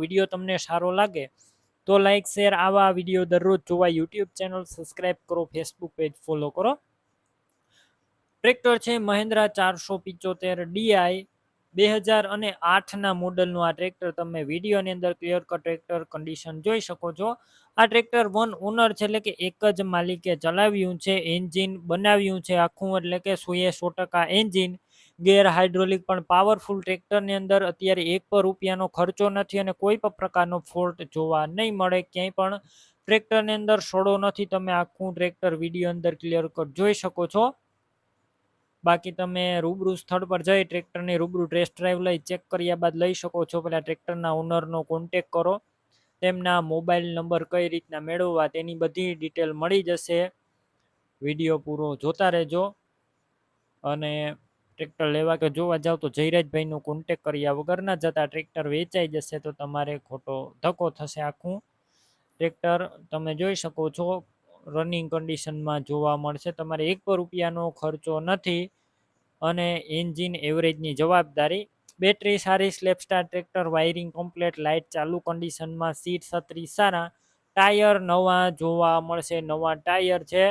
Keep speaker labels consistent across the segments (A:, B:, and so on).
A: Video તમને સારો લાગે, તો લાઈક શેર આવા વીડિયો દરરોજ જોવા યુટ્યુબ ચેનલ સબસ્ક્રાઈબ કરો ફેસબુક પેજ ફોલો કરો. ટ્રેક્ટર છે મહિન્દ્રા ચારસો પિચોતેર ડીઆઈ બે હજાર અને આઠના મોડલનું આ ટ્રેક્ટર તમે વિડીયોની અંદર ક્લિયર કટ ટ્રેક્ટર કન્ડિશન જોઈ શકો છો. આ ટ્રેક્ટર વન ઓનર છે એટલે કે એક જ માલિકે ચલાવ્યું છે એન્જિન બનાવ્યું છે, આખું એટલે કે સોએ સો ટકા એન્જિન ગેર હાઇડ્રોલિક પણ પાવરફુલ ટ્રેક્ટરની અંદર અત્યારે એક પર રૂપિયાનો ખર્ચો નથી અને કોઈ પણ પ્રકારનો ફોલ્ટ જોવા નહીં મળે, ક્યાંય પણ ટ્રેક્ટરની અંદર સોડો નથી. તમે આખું ટ્રેક્ટર વીડિયો અંદર ક્લિયર કટ જોઈ શકો છો. બાકી તમે રૂબરૂ સ્થળ પર જઈ ટ્રેક્ટરની રૂબરૂ ટેસ્ટ ડ્રાઈવ લઈ, ચેક કર્યા બાદ લઈ શકો છો. પહેલાં ટ્રેક્ટરના ઓનરનો કોન્ટેક કરો. તેમના મોબાઈલ નંબર કઈ રીતના મેળવવા તેની બધી ડિટેલ મળી જશે. વીડિયો પૂરો જોતા રહેજો. અને ટ્રેક્ટર લેવા કે જોવા જાવ તો જયરાજભાઈનો કોન્ટેક કર્યા વગરના જતાં ટ્રેક્ટર વેચાઈ જશે તો તમારે ખોટો ધક્કો થશે આખું. ટ્રેક્ટર તમે જોઈ શકો છો રનિંગ કન્ડિશનમાં જોવા મળશે. તમારે એક રૂપિયાનો ખર્ચો નથી અને એન્જિન એવરેજની જવાબદારી બેટરી સારી સ્લેપસ્ટાર ટ્રેક્ટર વાયરિંગ કમ્પ્લેટ લાઇટ ચાલુ કન્ડિશનમાં સીટ છત્રી સારા ટાયર નવા જોવા મળશે. નવા ટાયર છે.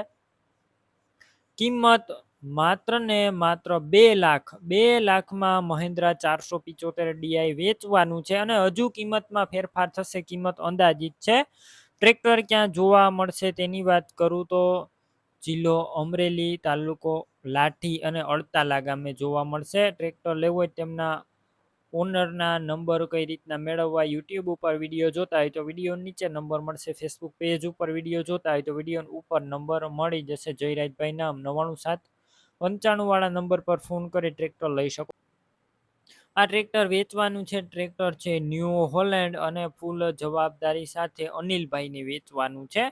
A: કિંમત માત્ર ને માત્ર બે લાખ, બે લાખમાં મહિન્દ્રા ચારસો પિચોતેર ડીઆઈ વેચવાનું છે અને હજુ કિંમતમાં ફેરફાર થશે, કિંમત અંદાજિત છે. ટ્રેક્ટર ક્યાં જોવા મળશે તેની વાત કરું તો જિલ્લો અમરેલી તાલુકો લાઠી અને અડતાલા ગામે જોવા મળશે. ટ્રેક્ટર લેવું હોય તેમના ઓનરના નંબર કઈ રીતના મેળવવા યુટ્યુબ ઉપર વીડિયો જોતા હોય તો વીડિયો નીચે નંબર મળશે, ફેસબુક પેજ ઉપર વીડિયો જોતા હોય તો વીડિયો ઉપર નંબર મળી જશે. જયરાજભાઈ નામ નવાણું સાત પંચાણું વાળા નંબર પર ફોન કરી ટ્રેક્ટર લઈ શકો. આ ટ્રેક્ટર વેચવાનું છે. ટ્રેક્ટર છે ન્યૂ હોલેન્ડ અને ફૂલ જવાબદારી સાથે અનિલભાઈને વેચવાનું છે.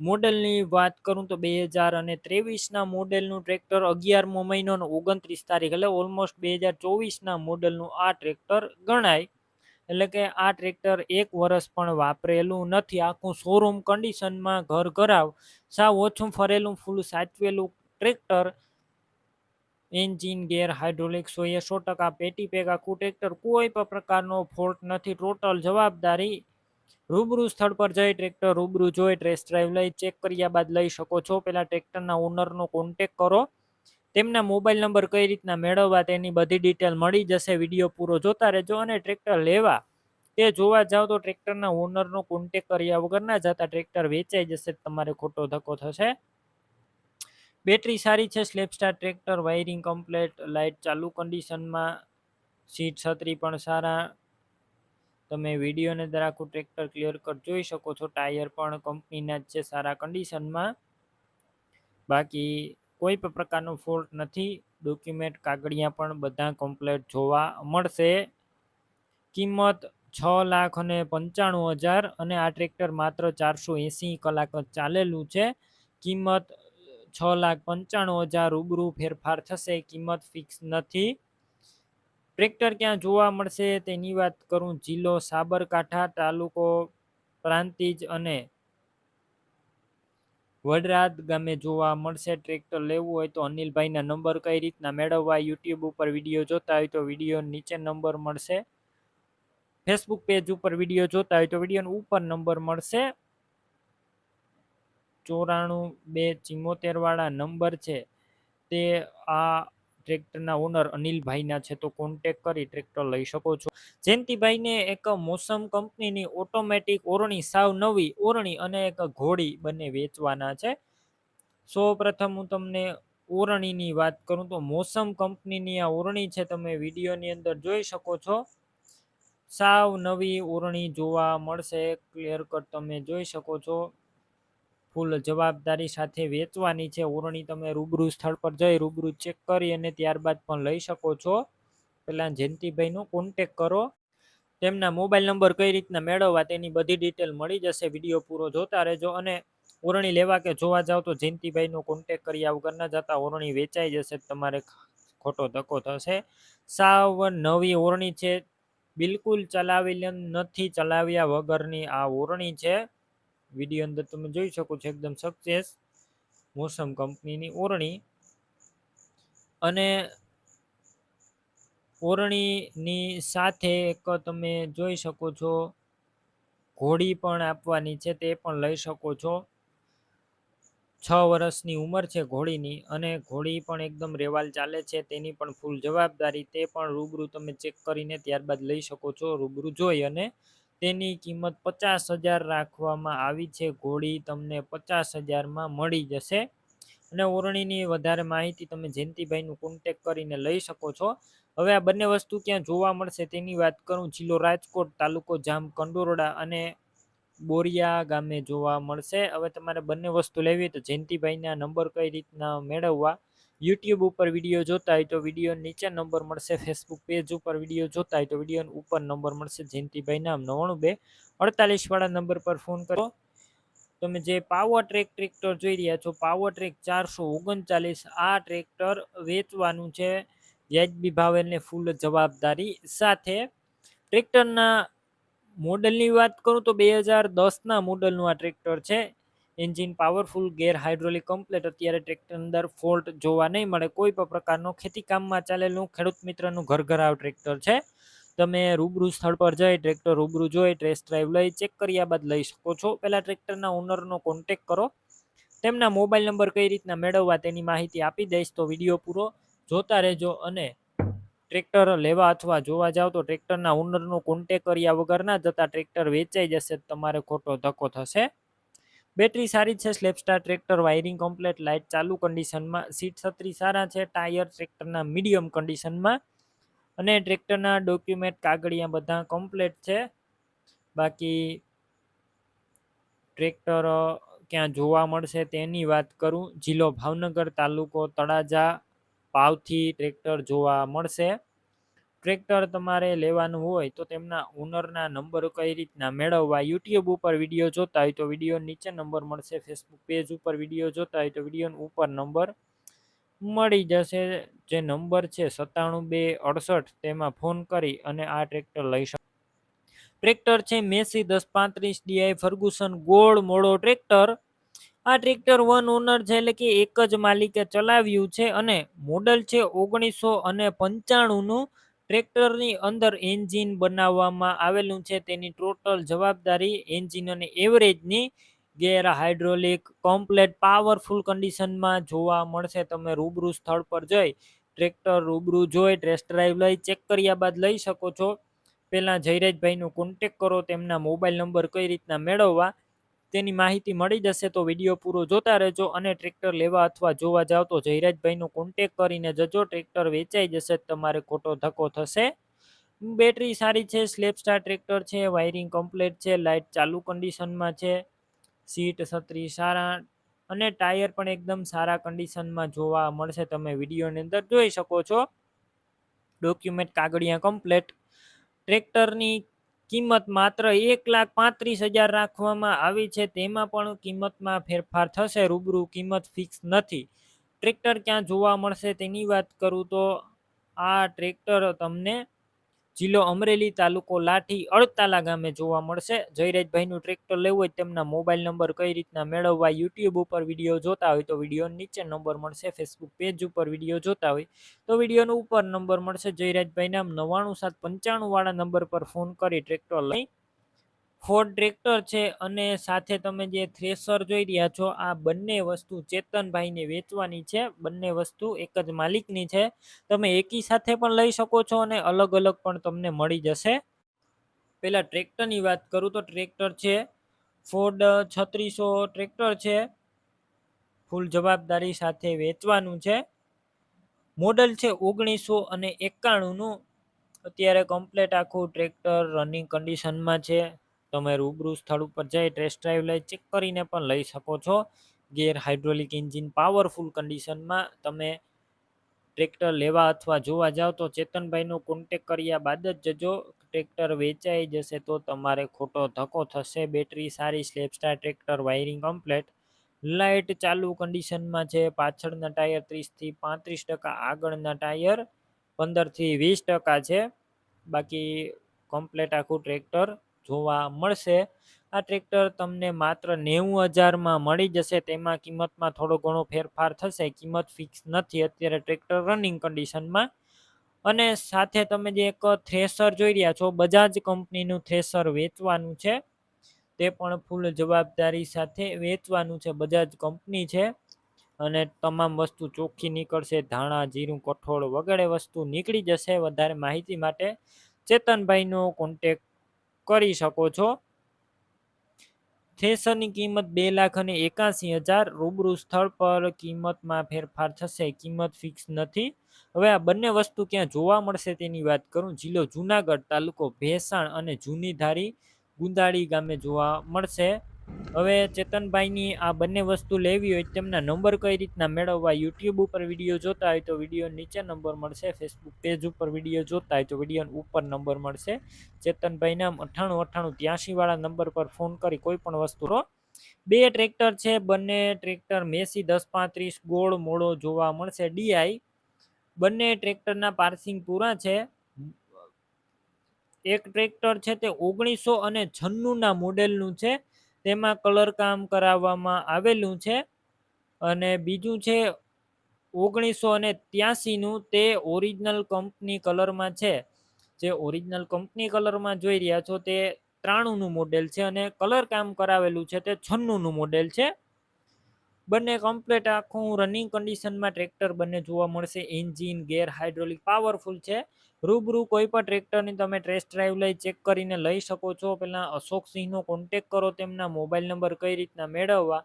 A: મોડેલની વાત કરું તો બે હજાર અને ત્રેવીસના મોડેલનું ટ્રેક્ટર અગિયારમો મહિનો ઓગણત્રીસ તારીખ એટલે ઓલમોસ્ટ બે હજાર ચોવીસના મોડેલનું આ ટ્રેક્ટર ગણાય. એટલે કે આ ટ્રેક્ટર એક વર્ષ પણ વાપરેલું નથી. આખું શોરૂમ કન્ડિશનમાં ઘર ઘરાવ. સાવ ઓછું ફરેલું, ફૂલ સાચવેલું ટ્રેક્ટર એન્જિન, ગેર હાઇડ્રોલિક હોય એ સો ટકા પેટી પેગા ટ્રેક્ટર કોઈ પણ પ્રકારનો ફોલ્ટ નથી, ટોટલ જવાબદારી રૂબરૂ સ્થળ પર જઈ ટ્રેક્ટર રૂબરૂ જોઈ ટ્રેસ ડ્રાઈવ લઈ, ચેક કર્યા બાદ લઈ શકો છો. પહેલાં ટ્રેક્ટરના ઓનરનો કોન્ટેક કરો. તેમના મોબાઈલ નંબર કઈ રીતના મેળવવા તેની બધી ડિટેલ મળી જશે. વીડિયો પૂરો જોતા રહેજો અને ટ્રેક્ટર લેવા તે જોવા જાઓ તો ટ્રેક્ટરના ઓનરનો કોન્ટેક કર્યા વગર ના જતા ટ્રેક્ટર વેચાઈ જશે. તમારે ખોટો ધક્કો થશે. બેટરી સારી છે સ્લેપસ્ટાર ટ્રેક્ટર વાયરિંગ કમ્પ્લેટ લાઇટ ચાલુ કન્ડિશનમાં સીટ છત્રી પણ સારા. તમે વિડીયોને દરાખું ટ્રેક્ટર ક્લિયર કટ જોઈ શકો છો ટાયર પણ કંપનીના જ છે, સારા કન્ડિશનમાં બાકી કોઈ પણ પ્રકારનો ફોલ્ટ નથી ડોક્યુમેન્ટ કાગળિયા પણ બધા કમ્પ્લેટ જોવા મળશે. કિંમત છ લાખ અને પંચાણું હજાર અને આ ટ્રેક્ટર માત્ર ચારસો એંસી કલાક ચાલેલું છે. કિંમત છ લાખ પંચાણું હજાર રૂબરૂ ફેરફાર થશે, કિંમત ફિક્સ નથી. ટ્રેક્ટર ક્યાં જોવા મળશે તેની વાત કરું જિલ્લો સાબરકાંઠા તાલુકો પ્રાંતિજ અને વડરાદ ગામે જોવા મળશે ટ્રેક્ટર લેવું હોય તો અનિલભાઈના નંબર કઈ રીતના મેળવવા યુટ્યુબ ઉપર વીડિયો જોતા હોય તો વીડિયો નીચે નંબર મળશે. ફેસબુક પેજ ઉપર વીડિયો જોતા હોય તો વીડિયો ઉપર નંબર મળશે. ચોરાણું બે ચિમોતેર વાળા નંબર છે, તે આ ટ્રેક્ટરના ઓનર અનિલભાઈના છે, તો કોન્ટેક કરી ટ્રેક્ટર લઈ શકો છો. જયંતિભાઈને એક મોસમ કંપનીની ઓટોમેટિક ઓરણી, સાવ નવી ઓરણી અને એક ઘોડી બંને વેચવાના છે. સૌ પ્રથમ હું તમને ઓરણીની વાત કરું, તો મોસમ કંપનીની આ ઓરણી છે, તમે વિડીયોની અંદર જોઈ શકો છો. સાવ નવી ઓરણી જોવા મળશે ક્લિયર કટ તમે જોઈ શકો છો. ફૂલ જવાબદારી સાથે વેચવાની છે. ઓરણી તમે રૂબરૂ સ્થળ પર જઈ રૂબરૂ ચેક કરી અને ત્યારબાદ પણ લઈ શકો છો. પહેલાં જયંતિભાઈનો કોન્ટેક કરો. તેમના મોબાઈલ નંબર કઈ રીતના મેળવવા તેની બધી ડિટેલ મળી જશે. વીડિયો પૂરો જોતા રહેજો અને ઓરણી લેવા કે જોવા જાવ તો જયંતિભાઈનો કોન્ટેક કર્યા વગર ના જતા ઓરણી વેચાઈ જશે. તમારે ખોટો ધક્કો થશે. સાવ નવી ઓરણી છે. બિલકુલ ચલાવી નથી. ચલાવ્યા વગરની આ ઓરણી છે. વીડિયો અંદર તમે જોઈ શકો છો, એકદમ સક્સેસ મોસમ કંપનીની ઓરણી. અને ઓરણીની સાથે એક તમે જોઈ શકો છો, ઘોડી પણ આપવાની છે, તે પણ લઈ શકો છો. છ વર્ષની ઉંમર છે ઘોડીની અને ઘોડી પણ એકદમ રેવાલ ચાલે છે, તેની પણ ફૂલ જવાબદારી, તે પણ રૂબરૂ તમે ચેક કરીને ત્યારબાદ લઈ શકો છો, રૂબરૂ જોઈ અને તેની કિંમત પચાસ હજાર રાખવામાં આવી છે. ઘોડી તમને પચાસ હજારમાં મળી જશે. અને ઓરણીની વધારે માહિતી તમે જયંતિભાઈનું કોન્ટેક કરીને લઈ શકો છો. હવે આ બંને વસ્તુ ક્યાં જોવા મળશે તેની વાત કરું. જિલ્લો રાજકોટ, તાલુકો જામ કંડોરડા અને બોરિયા ગામે જોવા મળશે. હવે તમારે બંને વસ્તુ લેવી તો જયંતિભાઈના નંબર કઈ રીતના મેળવવા યુટ્યુબ ઉપર વીડિયો જોતા હોય તો વીડિયો નીચે નંબર મળશે ફેસબુક પેજ ઉપર વીડિયો જોતા હોય તો વીડિયો ઉપર નંબર મળશે, જયંતિભાઈ નામ નવ્વાણું બે અડતાલીસ વાળા નંબર પર ફોન કરો. તમે જે પાવર ટ્રેક ટ્રેક્ટર જોઈ રહ્યા છો પાવર ટ્રેક ચારસો ઓગણચાલીસ, આ ટ્રેક્ટર વેચવાનું છે વ્યાજબી ભાવે ને ફૂલ જવાબદારી સાથે. ટ્રેક્ટરના મોડલની વાત કરું તો બે હજાર દસના મોડલનું આ ટ્રેક્ટર છે. Engine powerful, gear hydraulic complete અત્યારે ટ્રેક્ટર અંદર ફોલ્ટ જોવા નહીં મળે. કોઈ પણ પ્રકારનો ખેતી કામમાં ચાલેલું ખેડૂત મિત્રનું ઘર ઘરાવ ટ્રેક્ટર છે. તમે રૂબરૂ સ્થળ પર જઈ ટ્રેક્ટર રૂબરૂ જોઈ, ટેસ્ટ ડ્રાઈવ લઈ, ચેક કર્યા બાદ લઈ શકો છો. પહેલાં ટ્રેક્ટરના ઓનરનો કોન્ટેક કરો. તેમના મોબાઈલ નંબર કઈ રીતના મેળવવા તેની માહિતી આપી દઈશ. તો વીડિયો પૂરો જોતા રહેજો અને ટ્રેક્ટર લેવા અથવા જોવા જાઓ તો ટ્રેક્ટરના ઓનરનો કોન્ટેક કર્યા વગર ના જતા ટ્રેક્ટર વેચાઈ જશે. તમારે ખોટો ધક્કો થશે. બેટરી સારી છે સ્લેપસ્ટાર ટ્રેક્ટર, વાયરિંગ કમ્પ્લેટ, લાઇટ ચાલુ કન્ડિશનમાં, સીટ છત્રી સારા છે, ટાયર ટ્રેક્ટરના મીડિયમ કન્ડિશનમાં અને ટ્રેક્ટરના ડોક્યુમેન્ટ, કાગળિયા બધા કમ્પ્લેટ છે. બાકી ટ્રેક્ટર ક્યાં જોવા મળશે તેની વાત કરું. જિલ્લો ભાવનગર તાલુકો તળાજા, પાવથી ટ્રેક્ટર જોવા મળશે. ટ્રેક્ટર તમારે લેવાનું હોય તો તેમના ઓનરના નંબર કઈ રીતના મેળવવા? યુટ્યુબ ઉપર વીડિયો જોતા હોય તો વીડિયો નીચે નંબર મળશે. ફેસબુક પેજ ઉપર વીડિયો જોતા હોય તો વીડિયો ઉપર નંબર મળી જશે. જે નંબર છે સત્તાણું બે અડસઠ તેમાં ફોન કરી અને આ ટ્રેક્ટર લઈ શકો ટ્રેક્ટર છે મેસી દસ પાંત્રીસ ડીઆઈ ફર્ગુસન ગોળ મોડો ટ્રેક્ટર. આ ટ્રેક્ટર વન ઓનર છે એટલે કે એક જ માલિકે ચલાવ્યું છે અને મોડલ છે ઓગણીસો અને પંચાણુંનું ટ્રેક્ટરની અંદર એન્જિન બનાવવામાં આવેલું છે. તેની ટોટલ જવાબદારી એન્જિન અને એવરેજની ગેર હાઇડ્રોલિક કોમ્પ્લેટ પાવરફુલ કન્ડિશનમાં જોવા મળશે. તમે રૂબરૂ સ્થળ પર જઈ ટ્રેક્ટર રૂબરૂ જોઈ ટેસ્ટ ડ્રાઈવ લઈ ચેક કર્યા બાદ લઈ શકો છો. પહેલાં જયરાજભાઈનો કોન્ટેક કરો, તેમના મોબાઈલ નંબર કઈ રીતના મેળવવા તેની માહિતી મળી જશે તો વીડિયો પૂરો જોતા રહેજો અને ટ્રેક્ટર લેવા અથવા જોવા જાવ તો જયરાજભાઈનો કોન્ટેક કરીને જજો, ટ્રેક્ટર વેચાઈ જશે તમારે ખોટો ધક્કો થશે. બેટરી સારી છે સ્લેપ સ્ટાર ટ્રેક્ટર છે, વાયરિંગ કમ્પ્લીટ છે, લાઇટ ચાલુ કન્ડિશનમાં છે, સીટ છત્રી સારા અને ટાયર પણ એકદમ સારા કન્ડિશનમાં જોવા મળશે. તમે વિડીયોની અંદર જોઈ શકો છો. ડોક્યુમેન્ટ કાગળિયા કમ્પ્લેટ ટ્રેક્ટરની કિંમત માત્ર એક લાખ પાંત્રીસ હજાર રાખવામાં આવી છે. તેમાં પણ કિંમતમાં ફેરફાર થશે. રૂબરૂ કિંમત ફિક્સ નથી. ટ્રેક્ટર ક્યાં જોવા મળશે તેની વાત કરું તો આ ટ્રેક્ટર તમને જિલ્લો અમરેલી તાલુકો લાઠી અડતાલા ગામે જોવા મળશે. જયરાજભાઈનું ટ્રેક્ટર લેવું હોય તેમના મોબાઈલ નંબર કઈ રીતના મેળવવા યુટ્યુબ ઉપર વીડિયો જોતા હોય તો વીડિયો નીચે નંબર મળશે. ફેસબુક પેજ ઉપર વીડિયો જોતા હોય તો વિડીયોનો ઉપર નંબર મળશે. જયરાજભાઈ નામ નવ્વાણું સાત પંચાણું વાળા નંબર પર ફોન કરી ટ્રેક્ટર લઈ ફોર્ડ ટ્રેક્ટર છે અને સાથે તમે જે થ્રેસર જોઈ રહ્યા છો, આ બંને વસ્તુ ચેતનભાઈને વેચવાની છે. બંને વસ્તુ એક જ માલિકની છે. તમે એકી સાથે પણ લઈ શકો છો અને અલગ અલગ પણ તમને મળી જશે. પહેલાં ટ્રેક્ટરની વાત કરું તો ટ્રેક્ટર છે. ફોર્ડ છત્રીસો ટ્રેક્ટર છે. ફૂલ જવાબદારી સાથે વેચવાનું છે. મોડલ છે ઓગણીસો અને એકાણુંનું. અત્યારે કમ્પ્લેટ આખું ટ્રેક્ટર રનિંગ કન્ડિશનમાં છે. તમે રૂબરૂ સ્થળ ઉપર જઈ ટેસ્ટ ડ્રાઈવ લઈ ચેક કરીને પણ લઈ શકો છો. ગેર હાઇડ્રોલિક એન્જિન પાવરફુલ કન્ડિશનમાં તમે ટ્રેક્ટર લેવા અથવા જોવા જાઓ તો ચેતનભાઈનો કોન્ટેક કર્યા બાદ જ જજો ટ્રેક્ટર વેચાઈ જશે તો તમારે ખોટો ધક્કો થશે. બેટરી સારી સ્લેપસ્ટાર ટ્રેક્ટર વાયરિંગ કમ્પ્લેટ લાઇટ ચાલુ કન્ડિશનમાં છે. પાછળના ટાયર ત્રીસથી પાંત્રીસ ટકા, આગળના ટાયર પંદરથી વીસ ટકા છે. બાકી કમ્પ્લેટ આખું ટ્રેક્ટર જોવા મળશે. આ ટ્રેક્ટર તમને માત્ર નેવું હજારમાં મળી જશે. તેમાં કિંમતમાં થોડો ઘણો ફેરફાર થશે. કિંમત ફિક્સ નથી. અત્યારે ટ્રેક્ટર રનિંગ કન્ડિશનમાં અને સાથે તમે જે એક થ્રેસર જોઈ રહ્યા છો, બજાજ કંપનીનું થ્રેસર વેચવાનું છે. તે પણ ફૂલ જવાબદારી સાથે વેચવાનું છે. બજાજ કંપની છે. અને તમામ વસ્તુ ચોખ્ખી નીકળશે. ધાણા, જીરું, કઠોળ વગેરે વસ્તુ નીકળી જશે. વધારે માહિતી માટે ચેતનભાઈનો કોન્ટેક કરી શકો છો. થ્રેસરની કિંમત બે લાખ અને એકાસી હજાર. રૂબરૂ સ્થળ પર કિંમતમાં ફેરફાર થશે. કિંમત ફિક્સ નથી. હવે આ બંને વસ્તુ ક્યાં જોવા મળશે તેની વાત કરું. જિલ્લો જુનાગઢ તાલુકો ભેસાણ અને જૂની ધારી ગુંદાળી ગામે જોવા મળશે. હવે ચેતનભાઈની આ બંને વસ્તુ લેવી હોય, તેમના નંબર કઈ રીતના મેળવવા યુટ્યુબ ઉપર વીડિયો જોતા હોય તો વીડિયો નીચે નંબર મળશે ફેસબુક પેજ ઉપર વીડિયો જોતા હોય તો વીડિયો ઉપર નંબર મળશે. ચેતનભાઈના અઠ્ઠાણું અઠ્ઠાણું ત્યાંસી વાળા નંબર પર ફોન કરી કોઈ પણ વસ્તુ બે ટ્રેક્ટર છે, બંને ટ્રેક્ટર મેસી દસ પાંત્રીસ, ગોળ મોડો જોવા મળશે ડીઆઈ બંને ટ્રેક્ટરના પાર્સિંગ પૂરા છે. એક ટ્રેક્ટર છે તે ઓગણીસો અને છન્નુંના મોડેલનું છે. તેમાં કલર કામ કરાવવામાં આવેલું છે. અને બીજું છે, ઓગણીસો અને ત્યાસીનું તે ઓરિજિનલ કંપની કલરમાં છે. જે ઓરિજિનલ કંપની કલરમાં જોઈ રહ્યા છો તે ત્રાણુંનું મોડેલ છે અને કલર કામ કરાવેલું છે તે છન્નુંનું મોડેલ છે. બંને કમ્પ્લેટ આખું રનિંગ કન્ડિશનમાં ટ્રેક્ટર બંને જોવા મળશે. એન્જિન ગેર હાઇડ્રોલિક પાવરફુલ છે. રૂબરૂ કોઈ પણ ટ્રેક્ટરની તમે ટેસ્ટ ડ્રાઈવ લઈ ચેક કરીને લઈ શકો છો. પહેલાં અશોક સિંહનો કોન્ટેક કરો, તેમના મોબાઈલ નંબર કઈ રીતના મેળવવા,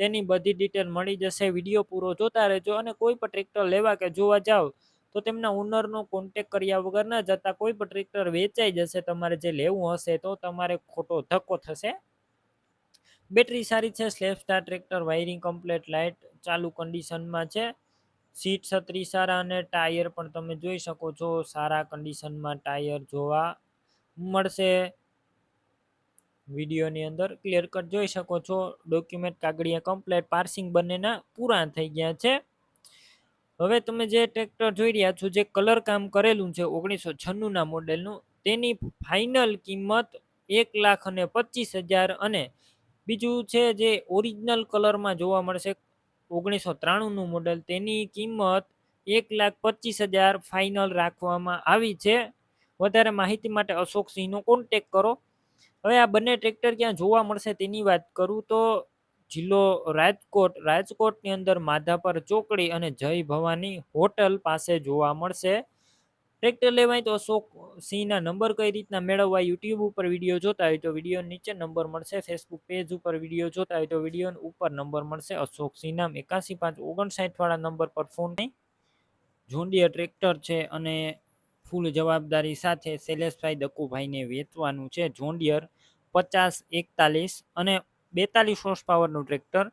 A: તેની બધી ડિટેલ મળી જશે. વીડિયો પૂરો જોતા રહેજો અને કોઈ પણ ટ્રેક્ટર લેવા કે જોવા જાઓ, તો તેમના ઓનરનો કોન્ટેક કર્યા વગર ન જતા કોઈ પણ ટ્રેક્ટર વેચાઈ જશે. તમારે જે લેવું હશે તો તમારે ખોટો ધક્કો થશે. બેટરી સારી છે સ્લેપ star tractor, wiring complete, light ચાલુ કન્ડિશનમાં છે. સીટ છત્રી સારા અને ટાયર પણ તમે જોઈ શકો છો, સારા કન્ડિશનમાં ટાયર જોવા મળશે. વિડીયોની અંદર ક્લિયર કટ જોઈ શકો છો. ડોક્યુમેન્ટ કાગળિયા કમ્પ્લેટ પાર્સિંગ બંનેના પૂરા થઈ ગયા છે. હવે તમે જે ટ્રેક્ટર જોઈ રહ્યા છો, જે કલર કામ કરેલું છે, ઓગણીસો છન્નુંના મોડેલનું તેની ફાઇનલ કિંમત એક લાખ અને પચીસ હજાર અને બીજું છે જે ઓરિજિનલ કલરમાં જોવા મળશે ઓગણીસો ત્રાણુંનું મોડલ તેની કિંમત એક લાખ પચીસ હજાર ફાઇનલ રાખવામાં આવી છે. વધારે માહિતી માટે અશોક સિંહનો કોન્ટેક કરો. હવે આ બંને ટ્રેક્ટર ક્યાં જોવા મળશે તેની વાત કરું તો જિલ્લો રાજકોટ. રાજકોટની અંદર માધાપર ચોકડી અને જય ભવાની હોટલ પાસે જોવા મળશે. ટ્રેક્ટર લેવાય તો અશોક સિંહના નંબર કઈ રીતના મેળવવા યુટ્યુબ ઉપર વીડિયો જોતા હોય તો વીડિયો નીચે નંબર મળશે. ફેસબુક પેજ ઉપર વીડિયો જોતા હોય તો વીડિયો ઉપર નંબર મળશે. અશોક સિંહ નામ એકાસી પાંચ ઓગણસાઠ વાળા નંબર પર ફોન નહીં. જોંડિયા ટ્રેક્ટર છે અને ફૂલ જવાબદારી સાથે શૈલેષભાઈ દક્કુભાઈને વેચવાનું છે. જોંડિયર પચાસ એકતાલીસ અને બેતાલીસ હોર્સ પાવરનું ટ્રેક્ટર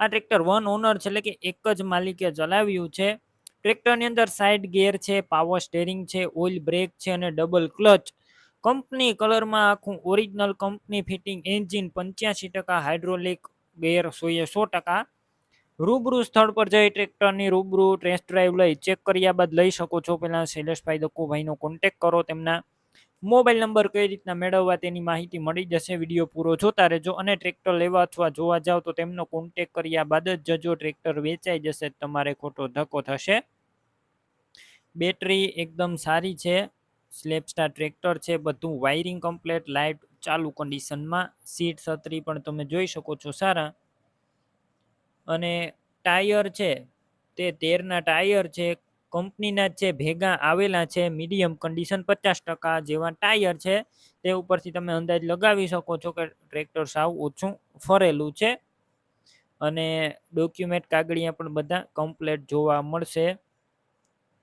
A: આ ટ્રેક્ટર વન ઓનર છે એટલે કે એક જ માલિકે ચલાવ્યું છે. ટ્રેક્ટરની અંદર સાઇડ ગેર છે પાવર સ્ટેરિંગ છે ઓઇલ બ્રેક છે અને ડબલ ક્લચ કંપની કલરમાં આખું ઓરિજિનલ કંપની ફિટિંગ એન્જિન પંચ્યાસી ટકા હાઇડ્રોલિક ગેર સોએ સો ટકા. રૂબરૂ સ્થળ પર જઈ ટ્રેક્ટરની રૂબરૂ ટેસ્ટ ડ્રાઈવ લઈ ચેક કર્યા બાદ લઈ શકો છો. પહેલાં શૈલેષભાઈ દક્કુભાઈનો કોન્ટેક કરો તેમના. મોબાઈલ નંબર કઈ રીતના મેળવવા તેની માહિતી મળી જશે? વીડિયો પૂરો જોતા રહેજો અને ટ્રેક્ટર લેવા અથવા જોવા જાઓ તો તેમનો કોન્ટેક કર્યા બાદ જ જજો, ટ્રેક્ટર વેચાઈ જશે, તમારે ખોટો ધક્કો થશે. બેટરી એકદમ સારી છે સ્લેપસ્ટાર ટ્રેક્ટર છે, બધું વાયરિંગ કમ્પ્લેટ લાઇટ ચાલુ કન્ડિશનમાં સીટ છત્રી પણ તમે જોઈ શકો છો સારા. અને ટાયર છે, તે તેરના ટાયર છે કંપનીના જે ભેગા આવેલા છે, મીડિયમ કન્ડિશન પચાસ ટકા જેવા ટાયર છે, તે ઉપરથી તમે અંદાજ લગાવી શકો છો કે ટ્રેક્ટર સાવ ઓછું ફરેલું છે. અને ડોક્યુમેન્ટ કાગળિયા પણ બધા કમ્પ્લેટ જોવા મળશે.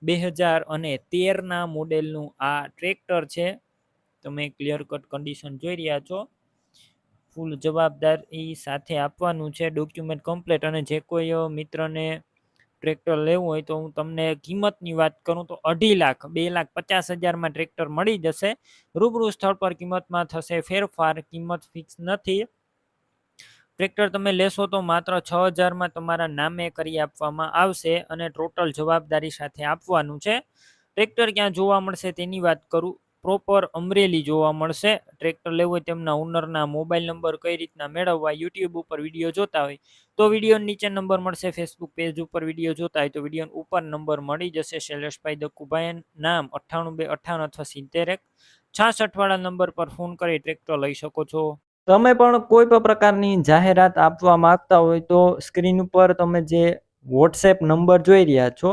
A: બે હજાર અને તેરના મોડેલનું આ ટ્રેક્ટર છે. તમે ક્લિયર કટ કન્ડિશન જોઈ રહ્યા છો. ફૂલ જવાબદારી સાથે આપવાનું છે ડોક્યુમેન્ટ કમ્પ્લેટ અને જે કોઈ મિત્રને ટ્રેક્ટર લેવું હોય તો હું તમને કિંમતની વાત કરું તો અઢી લાખ, બે લાખ પચાસ હજારમાં ટ્રેક્ટર મળી જશે. રૂબરૂ સ્થળ પર કિંમતમાં થશે ફેરફાર, કિંમત ફિક્સ નથી. ટ્રેક્ટર તમે લેશો તો માત્ર છ હજારમાં તમારા નામે કરી આપવામાં આવશે અને ટોટલ જવાબદારી સાથે આપવાનું છે. ટ્રેક્ટર ક્યાં જોવા મળશે તેની વાત કરું પ્રોપર અમરેલી જોવા મળશે. ટ્રેક્ટર લેવું હોય તેમના ઓનરના મોબાઈલ નંબર કઈ રીતના મેળવવા યુટ્યુબ ઉપર વીડિયો જોતા હોય, તો વીડિયો નીચે નંબર મળશે ફેસબુક પેજ ઉપર વીડિયો જોતા હોય, તો વીડિયો ઉપર નંબર મળી જશે. શૈલેષભાઈ દક્કુભાઈ નામ અઠ્ઠાણું બે, અઠ્ઠાણું અથવા સિત્તેર એક છાસઠવાળા નંબર પર ફોન કરી ટ્રેક્ટર લઈ શકો છો. તમે પણ કોઈ પણ પ્રકારની જાહેરાત આપવા માંગતા હોય તો સ્ક્રીન ઉપર તમે જે વોટ્સએપ નંબર જોઈ રહ્યા છો